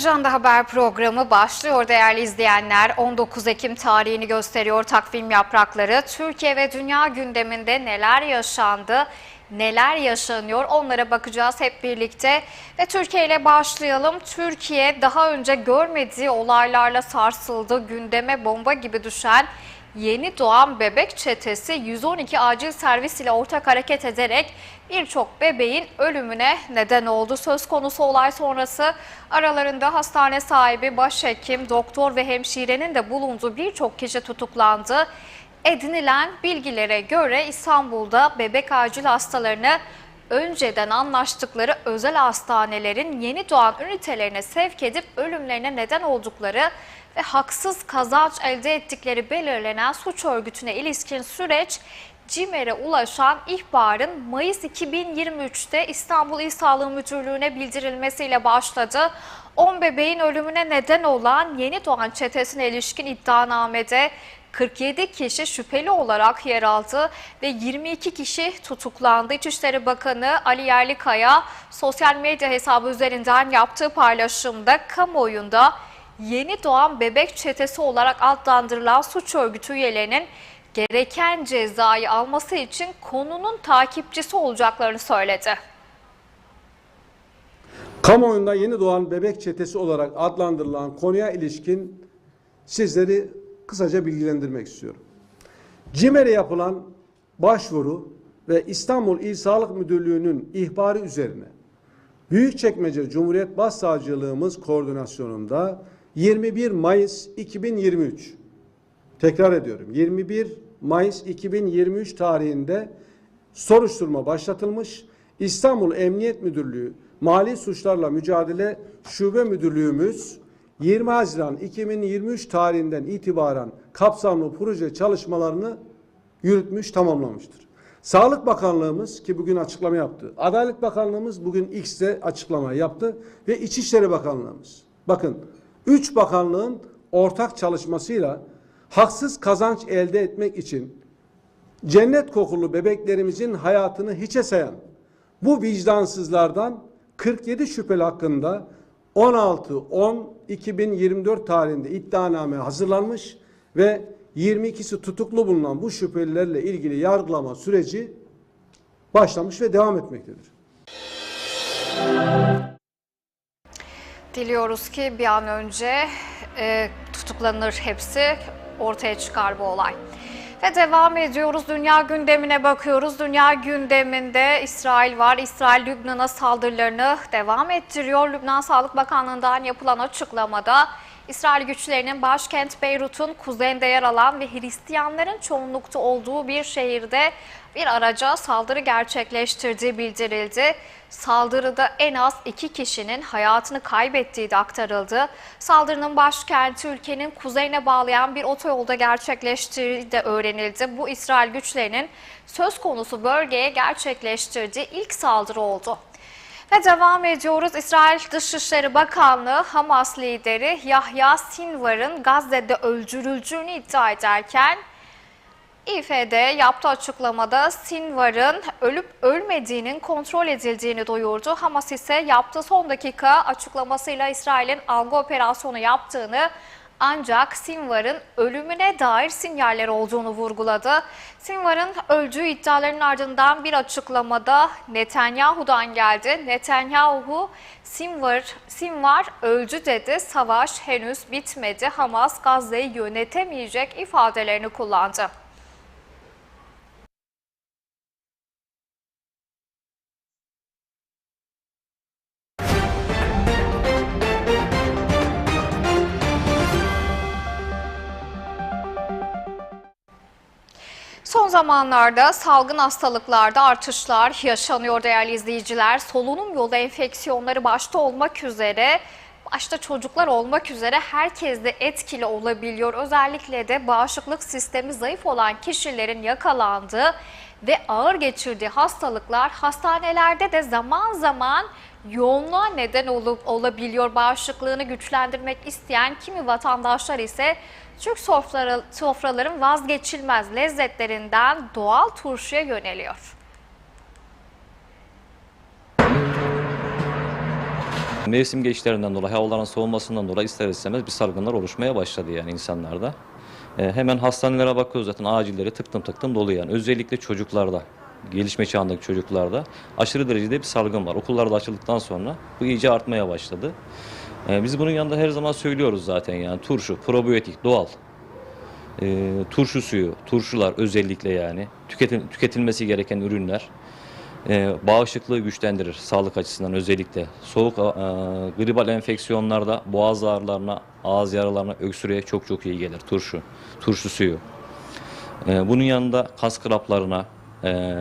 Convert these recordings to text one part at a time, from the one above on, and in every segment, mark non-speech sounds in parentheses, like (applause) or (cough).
Ajanda Haber programı başlıyor değerli izleyenler. 19 Ekim tarihini gösteriyor takvim yaprakları. Türkiye ve dünya gündeminde neler yaşandı, neler yaşanıyor onlara bakacağız hep birlikte. Ve Türkiye ile başlayalım. Türkiye daha önce görmediği olaylarla sarsıldı. Gündeme bomba gibi düşen Yeni doğan bebek çetesi 112 acil servis ile ortak hareket ederek birçok bebeğin ölümüne neden oldu. Söz konusu olay sonrası aralarında hastane sahibi, başhekim, doktor ve hemşirenin de bulunduğu birçok kişi tutuklandı. Edinilen bilgilere göre İstanbul'da bebek acil hastalarını önceden anlaştıkları özel hastanelerin yeni doğan ünitelerine sevk edip ölümlerine neden oldukları ve haksız kazanç elde ettikleri belirlenen suç örgütüne ilişkin süreç CİMER'e ulaşan ihbarın Mayıs 2023'te İstanbul İl Sağlığı Müdürlüğü'ne bildirilmesiyle başladı. 10 bebeğin ölümüne neden olan yeni doğan çetesine ilişkin iddianamede 47 kişi şüpheli olarak yer aldı ve 22 kişi tutuklandı. İçişleri Bakanı Ali Yerlikaya sosyal medya hesabı üzerinden yaptığı paylaşımda kamuoyunda yeni doğan bebek çetesi olarak adlandırılan suç örgütü üyelerinin gereken cezayı alması için konunun takipçisi olacaklarını söyledi. Kamuoyunda yeni doğan bebek çetesi olarak adlandırılan konuya ilişkin sizleri kısaca bilgilendirmek istiyorum. CİMER'e yapılan başvuru ve İstanbul İl Sağlık Müdürlüğü'nün ihbarı üzerine Büyükçekmece Cumhuriyet Başsavcılığımız koordinasyonunda 21 Mayıs 2023 tekrar ediyorum 21 Mayıs 2023 tarihinde soruşturma başlatılmış. İstanbul Emniyet Müdürlüğü Mali Suçlarla Mücadele Şube Müdürlüğümüz 20 Haziran 2023 tarihinden itibaren kapsamlı proje çalışmalarını yürütmüş, tamamlamıştır. Sağlık Bakanlığımız ki bugün açıklama yaptı. Adalet Bakanlığımız bugün X'te açıklama yaptı ve İçişleri Bakanlığımız. Bakın üç bakanlığın ortak çalışmasıyla haksız kazanç elde etmek için cennet kokulu bebeklerimizin hayatını hiçe sayan bu vicdansızlardan 47 şüpheli hakkında 16-10-2024 tarihinde iddianame hazırlanmış ve 22'si tutuklu bulunan bu şüphelilerle ilgili yargılama süreci başlamış ve devam etmektedir. Diliyoruz ki bir an önce e, tutuklanır hepsi, ortaya çıkar bu olay. Ve devam ediyoruz. Dünya gündemine bakıyoruz. Dünya gündeminde İsrail var. İsrail Lübnan'a saldırılarını devam ettiriyor. Lübnan Sağlık Bakanlığı'ndan yapılan açıklamada İsrail güçlerinin başkent Beyrut'un kuzeyinde yer alan ve Hristiyanların çoğunlukta olduğu bir şehirde bir araca saldırı gerçekleştirdiği bildirildi. Saldırıda en az iki kişinin hayatını kaybettiği de aktarıldı. Saldırının başkenti ülkenin kuzeyine bağlayan bir otoyolda gerçekleştiği de öğrenildi. Bu İsrail güçlerinin söz konusu bölgeye gerçekleştirdiği ilk saldırı oldu. Ve devam ediyoruz. İsrail Dışişleri Bakanlığı Hamas lideri Yahya Sinvar'ın Gazze'de öldürüldüğünü iddia ederken İFD yaptığı açıklamada Sinvar'ın ölüp ölmediğinin kontrol edildiğini duyurdu. Hamas ise yaptığı son dakika açıklamasıyla İsrail'in algı operasyonu yaptığını ancak Sinvar'ın ölümüne dair sinyaller olduğunu vurguladı. Sinvar'ın öldüğü iddialarının ardından bir açıklamada Netanyahu'dan geldi. Netanyahu Sinvar, Sinvar öldü dedi. Savaş henüz bitmedi. Hamas Gazze'yi yönetemeyecek ifadelerini kullandı. Zamanlarda salgın hastalıklarda artışlar yaşanıyor değerli izleyiciler. Solunum yolu enfeksiyonları başta olmak üzere, başta çocuklar olmak üzere herkes de etkili olabiliyor. Özellikle de bağışıklık sistemi zayıf olan kişilerin yakalandığı ve ağır geçirdiği hastalıklar hastanelerde de zaman zaman yoğunluğa neden olup olabiliyor. Bağışıklığını güçlendirmek isteyen kimi vatandaşlar ise Türk sofraları, sofraların vazgeçilmez lezzetlerinden doğal turşuya yöneliyor. Mevsim geçişlerinden dolayı, havaların soğumasından dolayı ister istemez bir salgınlar oluşmaya başladı yani insanlarda. E, hemen hastanelere bakıyoruz zaten acilleri tıktım tıktım dolu yani. Özellikle çocuklarda, gelişme çağındaki çocuklarda aşırı derecede bir salgın var. Okullar da açıldıktan sonra bu iyice artmaya başladı. E, biz bunun yanında her zaman söylüyoruz zaten yani turşu, probiyotik, doğal. E, turşu suyu, turşular özellikle yani tüketil, tüketilmesi gereken ürünler e, bağışıklığı güçlendirir sağlık açısından özellikle. Soğuk e, gribal enfeksiyonlarda boğaz ağrılarına, ağız yaralarına, öksürüğe çok çok iyi gelir turşu, turşu suyu. E, bunun yanında kas kraplarına, e,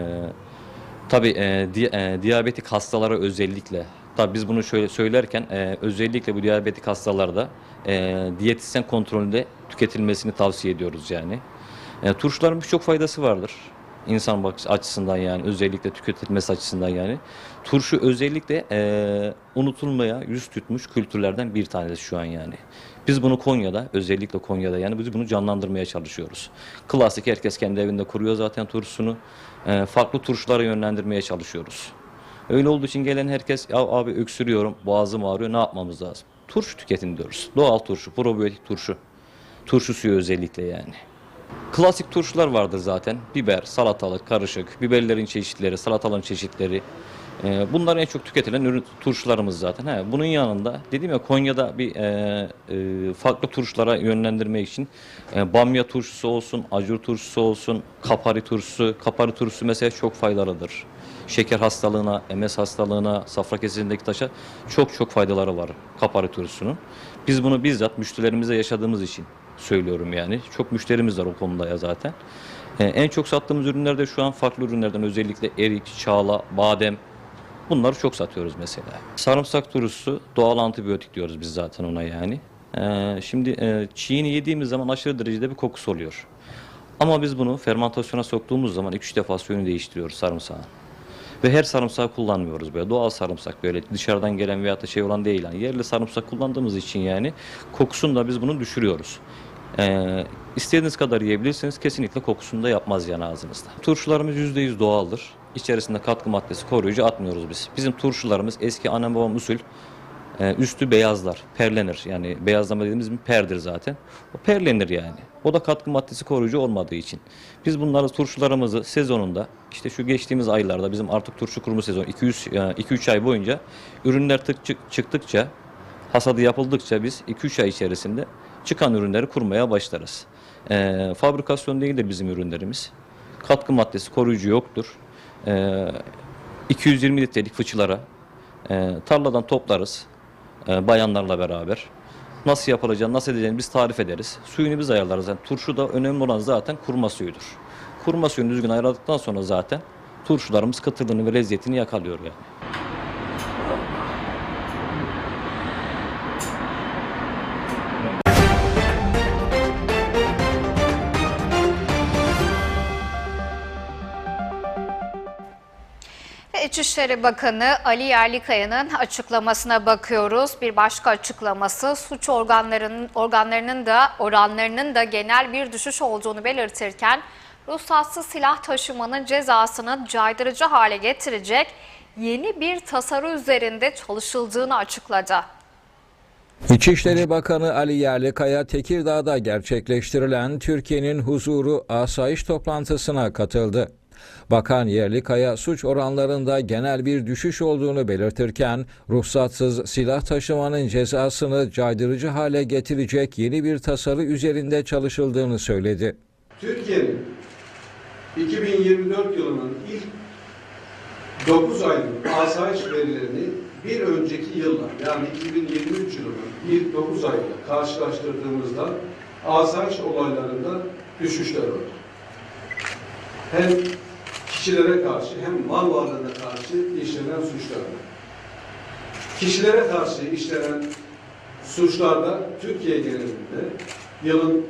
tabii e, di, e, diyabetik hastalara özellikle, tabii biz bunu şöyle söylerken e, özellikle bu diyabetik hastalarda e, diyetisyen kontrolünde tüketilmesini tavsiye ediyoruz yani. E, turşuların birçok faydası vardır. İnsan bakış açısından yani özellikle tüketilmesi açısından yani. Turşu özellikle e, unutulmaya yüz tutmuş kültürlerden bir tanesi şu an yani. Biz bunu Konya'da özellikle Konya'da yani biz bunu canlandırmaya çalışıyoruz. Klasik herkes kendi evinde kuruyor zaten turşusunu. E, farklı turşulara yönlendirmeye çalışıyoruz. Öyle olduğu için gelen herkes ya abi öksürüyorum, boğazım ağrıyor ne yapmamız lazım? Turşu tüketin diyoruz. Doğal turşu, probiyotik turşu. Turşu suyu özellikle yani. Klasik turşular vardır zaten. Biber, salatalık, karışık, biberlerin çeşitleri, salataların çeşitleri. Ee, bunlar en çok tüketilen ürün turşularımız zaten. He, bunun yanında dedim ya Konya'da bir e, e, farklı turşulara yönlendirmek için e, bamya turşusu olsun, acur turşusu olsun, kapari turşusu. Kapari turşusu mesela çok faydalıdır. Şeker hastalığına, MS hastalığına, safra kesesindeki taşa çok çok faydaları var kapari turşusunun. Biz bunu bizzat müşterilerimize yaşadığımız için söylüyorum yani. Çok müşterimiz var o konuda ya zaten. Ee, en çok sattığımız ürünlerde şu an farklı ürünlerden özellikle erik, çağla, badem bunları çok satıyoruz mesela. Sarımsak turşusu doğal antibiyotik diyoruz biz zaten ona yani. Ee, şimdi e, çiğini yediğimiz zaman aşırı derecede bir kokusu oluyor. Ama biz bunu fermentasyona soktuğumuz zaman 2-3 defa suyunu değiştiriyoruz sarımsağın. Ve her sarımsağı kullanmıyoruz böyle doğal sarımsak böyle dışarıdan gelen veyahut da şey olan değil. Yani yerli sarımsak kullandığımız için yani kokusunu da biz bunu düşürüyoruz. Ee, istediğiniz kadar yiyebilirsiniz kesinlikle kokusunu da yapmaz yani ağzınızda. Turşularımız %100 doğaldır. İçerisinde katkı maddesi koruyucu atmıyoruz biz. Bizim turşularımız eski annem babam usul e, üstü beyazlar, perlenir. Yani beyazlama dediğimiz bir perdir zaten. O perlenir yani. O da katkı maddesi koruyucu olmadığı için. Biz bunları turşularımızı sezonunda işte şu geçtiğimiz aylarda bizim artık turşu kurumu sezonu 2-3 ay boyunca ürünler tık çık- çıktıkça hasadı yapıldıkça biz 2-3 ay içerisinde çıkan ürünleri kurmaya başlarız. E, fabrikasyon değildir bizim ürünlerimiz. Katkı maddesi koruyucu yoktur. E, 220 litrelik fıçılara e, tarladan toplarız e, bayanlarla beraber. Nasıl yapılacağını, nasıl edeceğini biz tarif ederiz. Suyunu biz ayarlarız. Yani turşu da önemli olan zaten kurma suyudur. Kurma suyunu düzgün ayarladıktan sonra zaten turşularımız kıtırlığını ve lezzetini yakalıyor yani. İçişleri Bakanı Ali Yerlikaya'nın açıklamasına bakıyoruz. Bir başka açıklaması suç organlarının organlarının da oranlarının da genel bir düşüş olduğunu belirtirken ruhsatsız silah taşımanın cezasını caydırıcı hale getirecek yeni bir tasarı üzerinde çalışıldığını açıkladı. İçişleri Bakanı Ali Yerlikaya Tekirdağ'da gerçekleştirilen Türkiye'nin huzuru asayiş toplantısına katıldı. Bakan Yerlikaya suç oranlarında genel bir düşüş olduğunu belirtirken ruhsatsız silah taşımanın cezasını caydırıcı hale getirecek yeni bir tasarı üzerinde çalışıldığını söyledi. Türkiye'nin 2024 yılının ilk 9 aylık asayiş verilerini bir önceki yılla yani 2023 yılının ilk 9 ayıyla karşılaştırdığımızda asayiş olaylarında düşüşler var. Hem kişilere karşı hem mal varlığına karşı işlenen suçlarda. Kişilere karşı işlenen suçlarda Türkiye genelinde yılın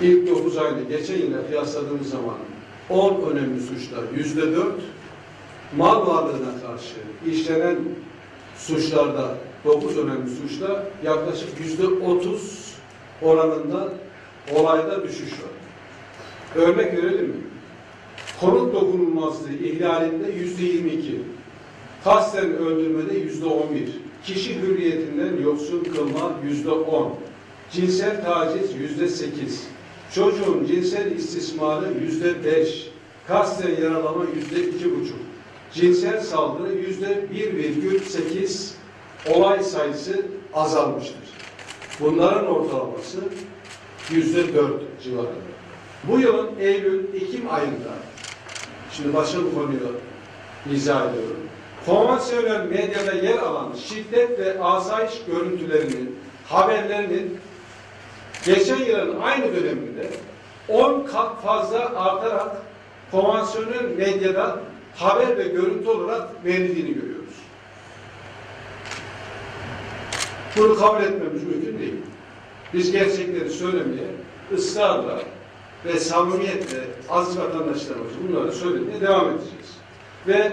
İlk 9 ayda geçen yıla kıyasladığımız zaman 10 önemli suçta yüzde 4, mal varlığına karşı işlenen suçlarda 9 önemli suçta yaklaşık yüzde 30 oranında olayda düşüş var. Örnek verelim mi? Konut dokunulmazlığı ihlalinde yüzde 22, kasten öldürmede yüzde on bir, kişi hürriyetinden yoksun kılma yüzde on, cinsel taciz yüzde sekiz, çocuğun cinsel istismarı yüzde beş, kasten yaralama yüzde iki buçuk, cinsel saldırı yüzde bir virgül sekiz. Olay sayısı azalmıştır. Bunların ortalaması yüzde dört civarında. Bu yılın Eylül-Ekim ayında, şimdi başka bir konuyu izah ediyorum. Konvansiyonel medyada yer alan şiddet ve asayiş görüntülerinin, haberlerinin geçen yılın aynı döneminde 10 kat fazla artarak konvansiyonel medyada haber ve görüntü olarak verildiğini görüyoruz. Bunu kabul etmemiz mümkün değil. Biz gerçekleri söylemeye ısrarla ve samimiyetle aziz vatandaşlarımız bunları söylemeye devam edeceğiz. Ve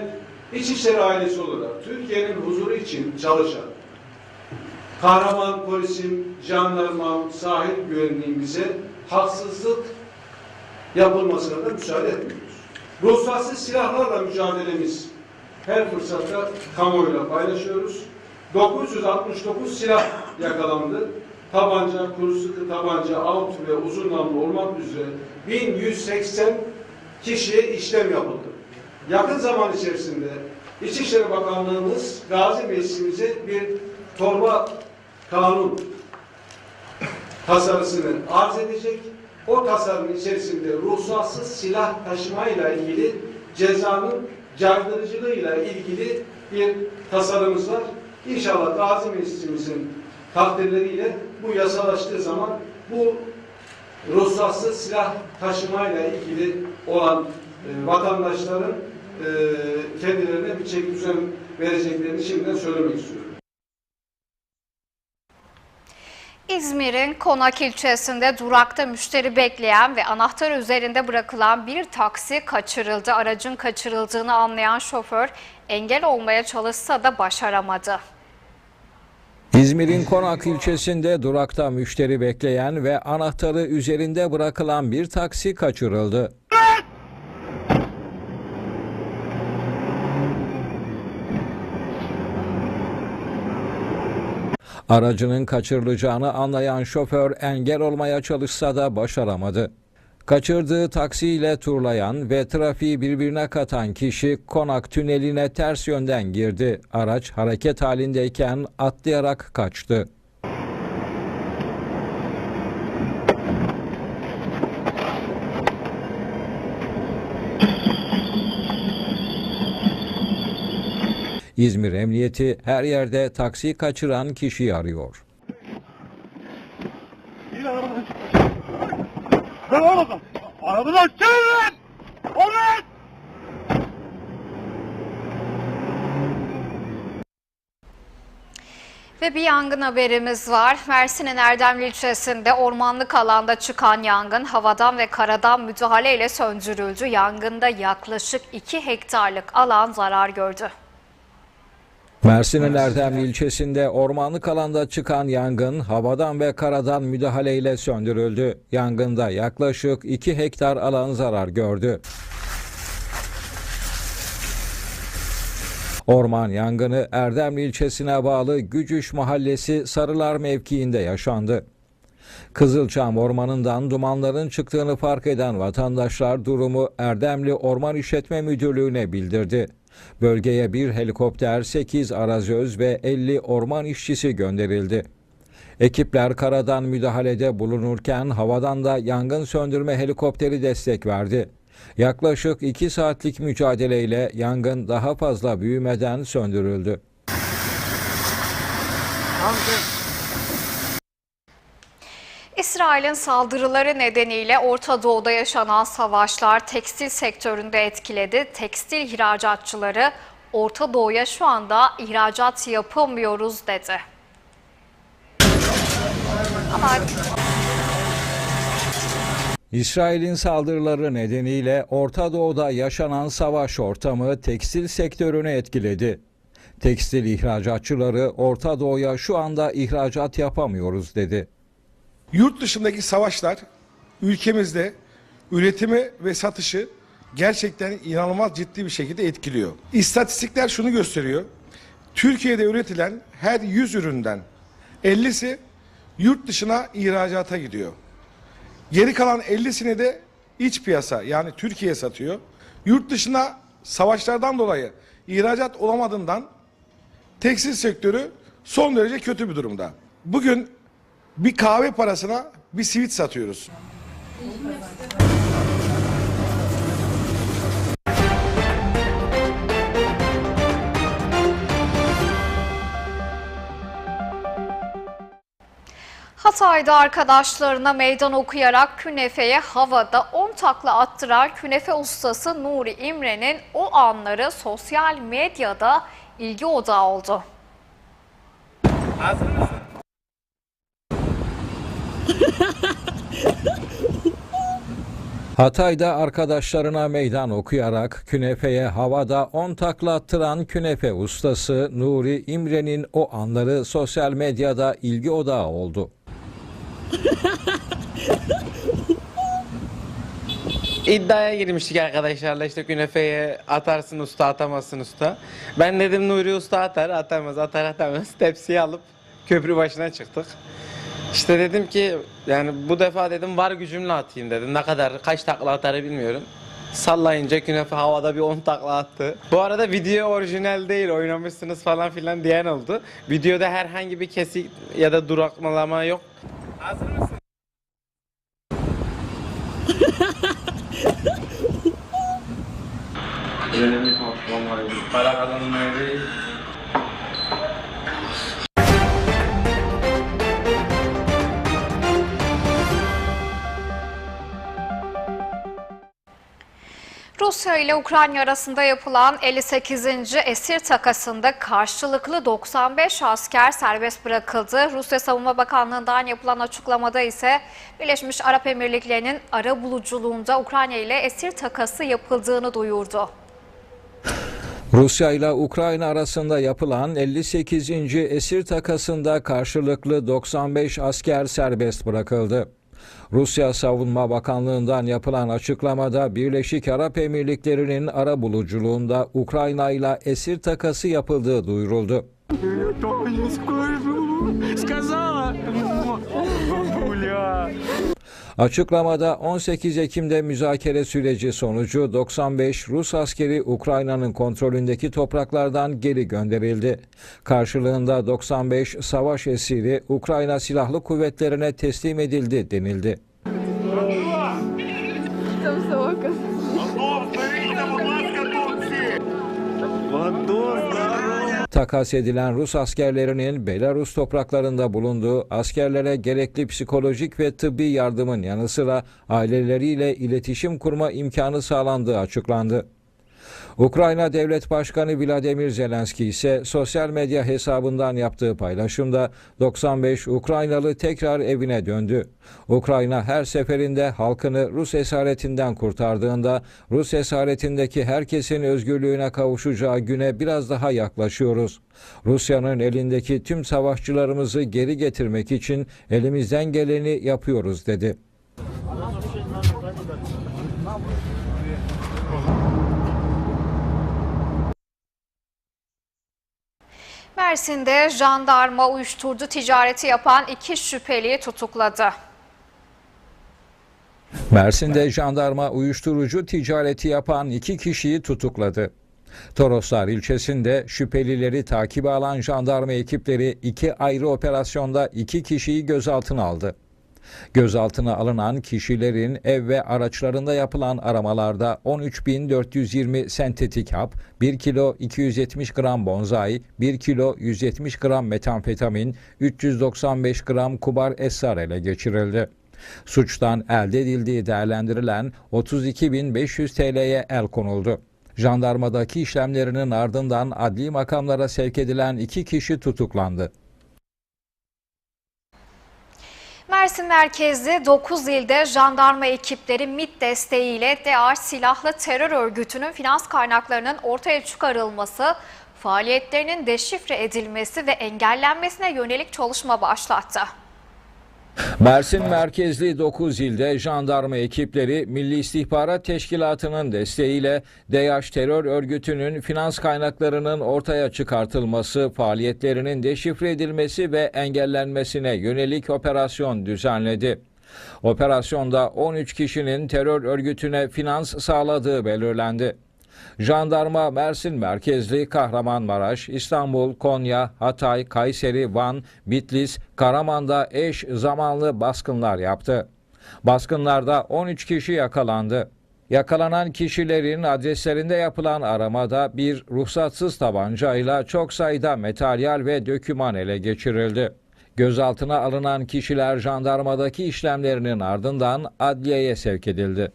İçişleri ailesi olarak Türkiye'nin huzuru için çalışan kahraman polisim, jandarmam, sahil güvenliğimize haksızlık yapılmasına da müsaade etmiyoruz. Ruhsatsız silahlarla mücadelemiz her fırsatta kamuoyuyla paylaşıyoruz. 969 silah yakalandı. Tabanca, kuru sıkı tabanca, av ve uzun namlu olmak üzere 1180 kişiye işlem yapıldı. Yakın zaman içerisinde İçişleri Bakanlığımız Gazi Meclisimize bir torba kanun tasarısını arz edecek. O tasarının içerisinde ruhsatsız silah taşımayla ilgili cezanın caydırıcılığıyla ilgili bir tasarımız var. İnşallah Gazi Meclisimizin takdirleriyle bu yasalaştığı zaman bu ruhsatsız silah taşımayla ilgili olan e, vatandaşların e, kendilerine bir çeki düzen vereceklerini şimdiden söylemek istiyorum. İzmir'in Konak ilçesinde durakta müşteri bekleyen ve anahtar üzerinde bırakılan bir taksi kaçırıldı. Aracın kaçırıldığını anlayan şoför engel olmaya çalışsa da başaramadı. İzmir'in Konak ilçesinde durakta müşteri bekleyen ve anahtarı üzerinde bırakılan bir taksi kaçırıldı. Aracının kaçırılacağını anlayan şoför engel olmaya çalışsa da başaramadı. Kaçırdığı taksiyle turlayan ve trafiği birbirine katan kişi konak tüneline ters yönden girdi. Araç hareket halindeyken atlayarak kaçtı. İzmir Emniyeti her yerde taksi kaçıran kişiyi arıyor. İn arabadan çık. Ve bir yangın haberimiz var. Mersin'in Erdemli ilçesinde ormanlık alanda çıkan yangın havadan ve karadan müdahaleyle söndürüldü. Yangında yaklaşık 2 hektarlık alan zarar gördü. Mersin'in Erdemli ilçesinde ormanlık alanda çıkan yangın havadan ve karadan müdahaleyle söndürüldü. Yangında yaklaşık 2 hektar alan zarar gördü. Orman yangını Erdemli ilçesine bağlı Gücüş Mahallesi Sarılar mevkiinde yaşandı. Kızılçam ormanından dumanların çıktığını fark eden vatandaşlar durumu Erdemli Orman İşletme Müdürlüğü'ne bildirdi. Bölgeye bir helikopter, 8 arazöz ve 50 orman işçisi gönderildi. Ekipler karadan müdahalede bulunurken havadan da yangın söndürme helikopteri destek verdi. Yaklaşık 2 saatlik mücadeleyle yangın daha fazla büyümeden söndürüldü. İsrail'in saldırıları nedeniyle Orta Doğu'da yaşanan savaşlar tekstil sektöründe etkiledi. Tekstil ihracatçıları Orta Doğu'ya şu anda ihracat yapamıyoruz dedi. İsrail'in saldırıları nedeniyle Orta Doğu'da yaşanan savaş ortamı tekstil sektörünü etkiledi. Tekstil ihracatçıları Orta Doğu'ya şu anda ihracat yapamıyoruz dedi. Yurt dışındaki savaşlar ülkemizde üretimi ve satışı gerçekten inanılmaz ciddi bir şekilde etkiliyor. İstatistikler şunu gösteriyor. Türkiye'de üretilen her 100 üründen 50'si yurt dışına ihracata gidiyor. Geri kalan 50'sini de iç piyasa yani Türkiye satıyor. Yurt dışına savaşlardan dolayı ihracat olamadığından tekstil sektörü son derece kötü bir durumda. Bugün bir kahve parasına bir sivit satıyoruz. Hatay'da arkadaşlarına meydan okuyarak künefeye havada 10 takla attıran künefe ustası Nuri İmre'nin o anları sosyal medyada ilgi odağı oldu. Hatay'da arkadaşlarına meydan okuyarak künefeye havada 10 takla attıran künefe ustası Nuri İmre'nin o anları sosyal medyada ilgi odağı oldu. İddiaya girmiştik arkadaşlarla işte künefeye atarsın usta atamazsın usta. Ben dedim Nuri usta atar atamaz atar atamaz tepsiyi alıp köprü başına çıktık. İşte dedim ki yani bu defa dedim var gücümle atayım dedim. Ne kadar kaç takla atarı bilmiyorum. Sallayınca künefe havada bir 10 takla attı. Bu arada video orijinal değil oynamışsınız falan filan diyen oldu. Videoda herhangi bir kesik ya da duraklama yok. Hazır mısın? Para kazanmaya. Rusya ile Ukrayna arasında yapılan 58. esir takasında karşılıklı 95 asker serbest bırakıldı. Rusya Savunma Bakanlığı'ndan yapılan açıklamada ise Birleşmiş Arap Emirlikleri'nin ara buluculuğunda Ukrayna ile esir takası yapıldığını duyurdu. Rusya ile Ukrayna arasında yapılan 58. esir takasında karşılıklı 95 asker serbest bırakıldı. Rusya Savunma Bakanlığı'ndan yapılan açıklamada Birleşik Arap Emirlikleri'nin ara buluculuğunda Ukrayna ile esir takası yapıldığı duyuruldu. (laughs) Açıklamada 18 Ekim'de müzakere süreci sonucu 95 Rus askeri Ukrayna'nın kontrolündeki topraklardan geri gönderildi. Karşılığında 95 savaş esiri Ukrayna Silahlı Kuvvetlerine teslim edildi denildi. Takas edilen Rus askerlerinin Belarus topraklarında bulunduğu askerlere gerekli psikolojik ve tıbbi yardımın yanı sıra aileleriyle iletişim kurma imkanı sağlandığı açıklandı. Ukrayna Devlet Başkanı Vladimir Zelenski ise sosyal medya hesabından yaptığı paylaşımda 95 Ukraynalı tekrar evine döndü. Ukrayna her seferinde halkını Rus esaretinden kurtardığında Rus esaretindeki herkesin özgürlüğüne kavuşacağı güne biraz daha yaklaşıyoruz. Rusya'nın elindeki tüm savaşçılarımızı geri getirmek için elimizden geleni yapıyoruz dedi. Mersin'de jandarma uyuşturucu ticareti yapan iki şüpheliyi tutukladı. Mersin'de jandarma uyuşturucu ticareti yapan iki kişiyi tutukladı. Toroslar ilçesinde şüphelileri takibe alan jandarma ekipleri iki ayrı operasyonda iki kişiyi gözaltına aldı. Gözaltına alınan kişilerin ev ve araçlarında yapılan aramalarda 13.420 sentetik hap, 1 kilo 270 gram bonzai, 1 kilo 170 gram metamfetamin, 395 gram kubar esrar ele geçirildi. Suçtan elde edildiği değerlendirilen 32.500 TL'ye el konuldu. Jandarmadaki işlemlerinin ardından adli makamlara sevk edilen iki kişi tutuklandı. Mersin merkezli 9 ilde jandarma ekipleri MİT desteğiyle DAEŞ silahlı terör örgütünün finans kaynaklarının ortaya çıkarılması, faaliyetlerinin deşifre edilmesi ve engellenmesine yönelik çalışma başlattı. Mersin merkezli 9 ilde jandarma ekipleri Milli İstihbarat Teşkilatı'nın desteğiyle DEAŞ terör örgütünün finans kaynaklarının ortaya çıkartılması, faaliyetlerinin deşifre edilmesi ve engellenmesine yönelik operasyon düzenledi. Operasyonda 13 kişinin terör örgütüne finans sağladığı belirlendi. Jandarma Mersin merkezli Kahramanmaraş, İstanbul, Konya, Hatay, Kayseri, Van, Bitlis, Karaman'da eş zamanlı baskınlar yaptı. Baskınlarda 13 kişi yakalandı. Yakalanan kişilerin adreslerinde yapılan aramada bir ruhsatsız tabancayla çok sayıda materyal ve döküman ele geçirildi. Gözaltına alınan kişiler jandarmadaki işlemlerinin ardından adliyeye sevk edildi.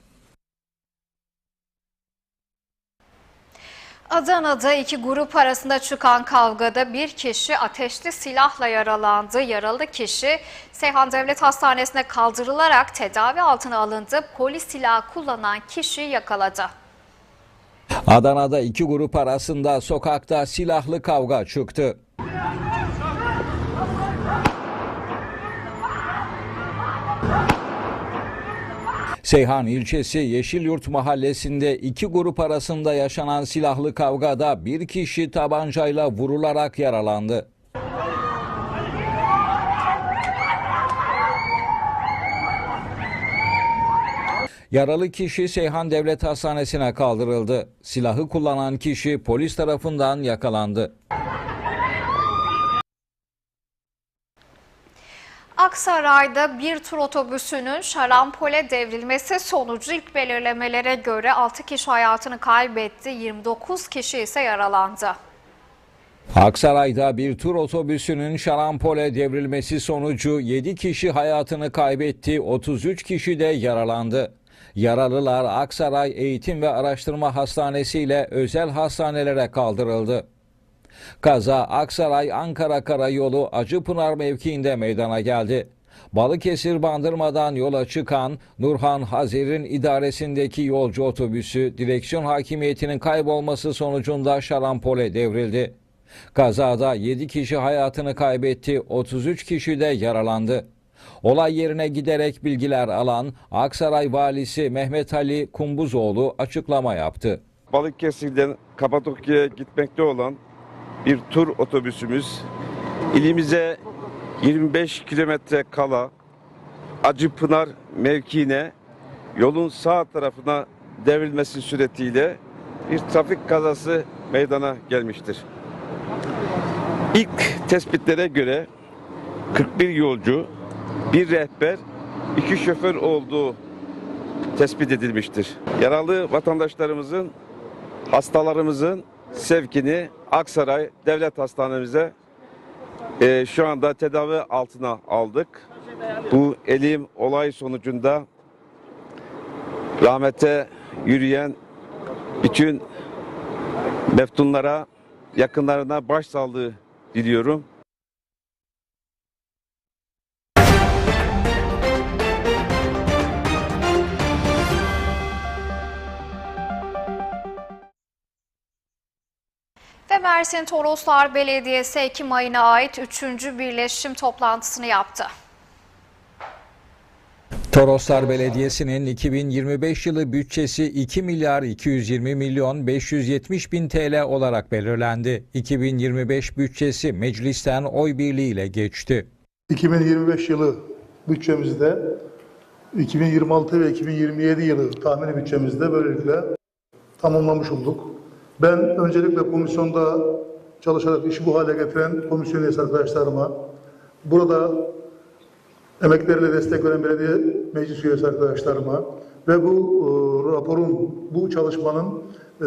Adana'da iki grup arasında çıkan kavgada bir kişi ateşli silahla yaralandı. Yaralı kişi Seyhan Devlet Hastanesi'ne kaldırılarak tedavi altına alındı. Polis silahı kullanan kişi yakaladı. Adana'da iki grup arasında sokakta silahlı kavga çıktı. Seyhan ilçesi Yeşilyurt mahallesinde iki grup arasında yaşanan silahlı kavgada bir kişi tabancayla vurularak yaralandı. Yaralı kişi Seyhan Devlet Hastanesi'ne kaldırıldı. Silahı kullanan kişi polis tarafından yakalandı. Aksaray'da bir tur otobüsünün şarampole devrilmesi sonucu ilk belirlemelere göre 6 kişi hayatını kaybetti, 29 kişi ise yaralandı. Aksaray'da bir tur otobüsünün şarampole devrilmesi sonucu 7 kişi hayatını kaybetti, 33 kişi de yaralandı. Yaralılar Aksaray Eğitim ve Araştırma Hastanesi ile özel hastanelere kaldırıldı. Kaza Aksaray Ankara Karayolu Acıpınar mevkiinde meydana geldi. Balıkesir Bandırma'dan yola çıkan Nurhan Hazir'in idaresindeki yolcu otobüsü direksiyon hakimiyetinin kaybolması sonucunda şarampole devrildi. Kazada 7 kişi hayatını kaybetti, 33 kişi de yaralandı. Olay yerine giderek bilgiler alan Aksaray Valisi Mehmet Ali Kumbuzoğlu açıklama yaptı. Balıkesir'den Kapadokya'ya gitmekte olan bir tur otobüsümüz ilimize 25 kilometre kala Acıpınar mevkiine yolun sağ tarafına devrilmesi suretiyle bir trafik kazası meydana gelmiştir. İlk tespitlere göre 41 yolcu, bir rehber, iki şoför olduğu tespit edilmiştir. Yaralı vatandaşlarımızın hastalarımızın sevkini Aksaray Devlet Hastanemize e, şu anda tedavi altına aldık. Bu elim olay sonucunda rahmete yürüyen bütün meftunlara, yakınlarına başsağlığı diliyorum. Ve Mersin Toroslar Belediyesi Ekim ayına ait 3. birleşim toplantısını yaptı. Toroslar Belediyesi'nin 2025 yılı bütçesi 2 milyar 220 milyon 570 bin TL olarak belirlendi. 2025 bütçesi meclisten oy birliğiyle geçti. 2025 yılı bütçemizde 2026 ve 2027 yılı tahmini bütçemizde böylelikle tamamlamış olduk. Ben öncelikle komisyonda çalışarak işi bu hale getiren komisyon üyesi arkadaşlarıma, burada emekleriyle destek veren belediye meclis üyesi arkadaşlarıma ve bu e, raporun, bu çalışmanın e,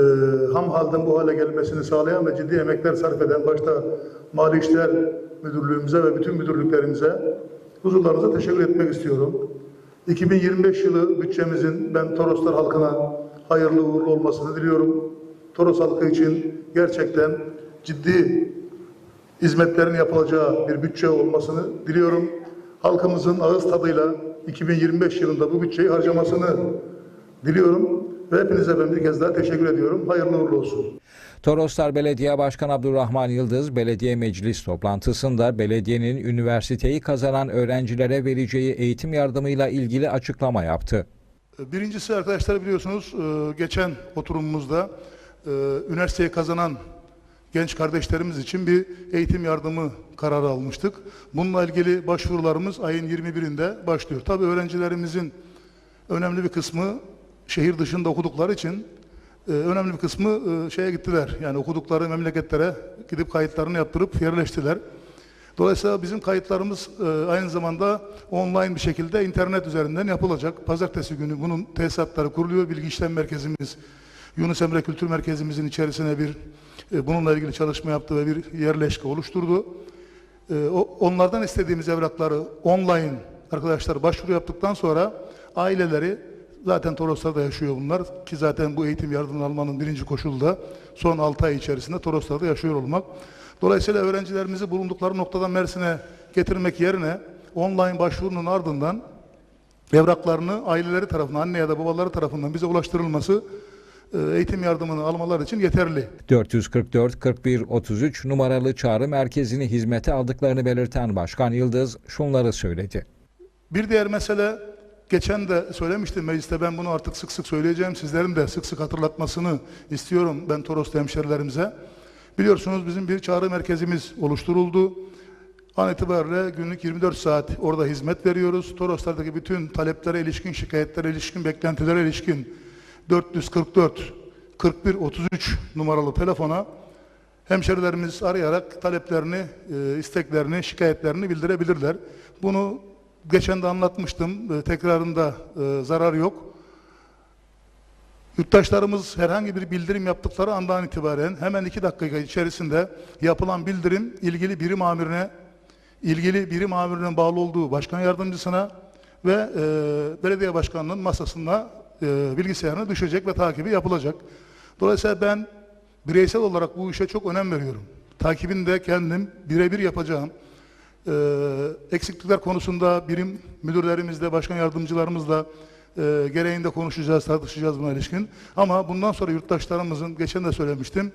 ham halden bu hale gelmesini sağlayan ve ciddi emekler sarf eden başta Mali İşler Müdürlüğümüze ve bütün müdürlüklerimize huzurlarınıza teşekkür etmek istiyorum. 2025 yılı bütçemizin ben Toroslar halkına hayırlı uğurlu olmasını diliyorum. Toros halkı için gerçekten ciddi hizmetlerin yapılacağı bir bütçe olmasını diliyorum. Halkımızın ağız tadıyla 2025 yılında bu bütçeyi harcamasını diliyorum ve hepinize ben bir kez daha teşekkür ediyorum. Hayırlı uğurlu olsun. Toroslar Belediye Başkanı Abdurrahman Yıldız, belediye meclis toplantısında belediyenin üniversiteyi kazanan öğrencilere vereceği eğitim yardımıyla ilgili açıklama yaptı. Birincisi arkadaşlar biliyorsunuz e, geçen oturumumuzda e, üniversiteyi kazanan genç kardeşlerimiz için bir eğitim yardımı kararı almıştık. Bununla ilgili başvurularımız ayın 21'inde başlıyor. Tabii öğrencilerimizin önemli bir kısmı şehir dışında okudukları için e, önemli bir kısmı e, şeye gittiler. Yani okudukları memleketlere gidip kayıtlarını yaptırıp yerleştiler. Dolayısıyla bizim kayıtlarımız e, aynı zamanda online bir şekilde internet üzerinden yapılacak. Pazartesi günü bunun tesisatları kuruluyor. Bilgi işlem merkezimiz, Yunus Emre Kültür Merkezimizin içerisine bir e, bununla ilgili çalışma yaptı ve bir yerleşke oluşturdu. E, onlardan istediğimiz evrakları online arkadaşlar başvuru yaptıktan sonra aileleri zaten Toroslar'da yaşıyor bunlar ki zaten bu eğitim yardımını almanın birinci koşulu da son 6 ay içerisinde Toroslar'da yaşıyor olmak. Dolayısıyla öğrencilerimizi bulundukları noktadan Mersin'e getirmek yerine online başvurunun ardından evraklarını aileleri tarafından, anne ya da babaları tarafından bize ulaştırılması eğitim yardımını almaları için yeterli. 444 41 33 numaralı çağrı merkezini hizmete aldıklarını belirten Başkan Yıldız şunları söyledi. Bir diğer mesele, geçen de söylemiştim mecliste, ben bunu artık sık sık söyleyeceğim, sizlerin de sık sık hatırlatmasını istiyorum ben Toros'ta hemşerilerimize. Biliyorsunuz bizim bir çağrı merkezimiz oluşturuldu. An itibariyle günlük 24 saat orada hizmet veriyoruz. Toroslardaki bütün taleplere ilişkin, şikayetlere ilişkin, beklentilere ilişkin 444 41 33 numaralı telefona hemşerilerimiz arayarak taleplerini, e, isteklerini, şikayetlerini bildirebilirler. Bunu geçen de anlatmıştım. E, Tekrarında e, zarar yok. Yurttaşlarımız herhangi bir bildirim yaptıkları andan itibaren hemen iki dakika içerisinde yapılan bildirim ilgili birim amirine, ilgili birim amirinin bağlı olduğu başkan yardımcısına ve e, belediye başkanının masasına e, bilgisayarına düşecek ve takibi yapılacak. Dolayısıyla ben bireysel olarak bu işe çok önem veriyorum. Takibini de kendim birebir yapacağım. Ee, eksiklikler konusunda birim müdürlerimizle, başkan yardımcılarımızla e, gereğinde konuşacağız, tartışacağız buna ilişkin. Ama bundan sonra yurttaşlarımızın, geçen de söylemiştim,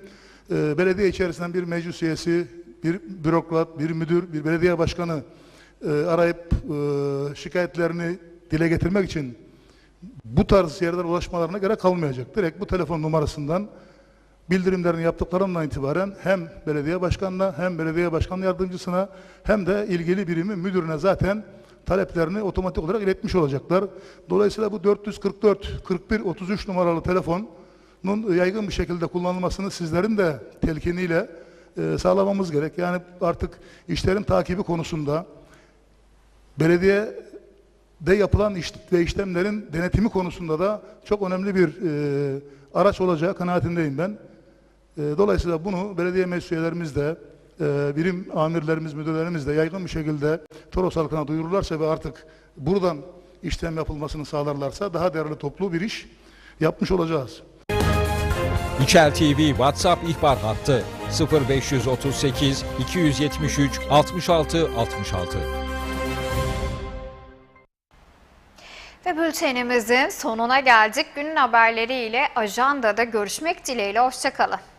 e, belediye içerisinden bir meclis üyesi, bir bürokrat, bir müdür, bir belediye başkanı e, arayıp e, şikayetlerini dile getirmek için bu tarz yerlere ulaşmalarına gerek kalmayacak. Direkt bu telefon numarasından bildirimlerini yaptıklarından itibaren hem belediye başkanına hem belediye başkan yardımcısına hem de ilgili birimin müdürüne zaten taleplerini otomatik olarak iletmiş olacaklar. Dolayısıyla bu 444 41 33 numaralı telefonun yaygın bir şekilde kullanılmasını sizlerin de telkiniyle e, sağlamamız gerek. Yani artık işlerin takibi konusunda belediye de yapılan iş ve işlemlerin denetimi konusunda da çok önemli bir e, araç olacağı kanaatindeyim ben. E, dolayısıyla bunu belediye meclis üyelerimiz de, e, birim amirlerimiz, müdürlerimiz de yaygın bir şekilde Toros halkına duyururlarsa ve artık buradan işlem yapılmasını sağlarlarsa daha değerli toplu bir iş yapmış olacağız. İçel TV WhatsApp ihbar hattı 0538 273 66 66. Ve bültenimizin sonuna geldik. Günün haberleriyle ajandada görüşmek dileğiyle. Hoşçakalın.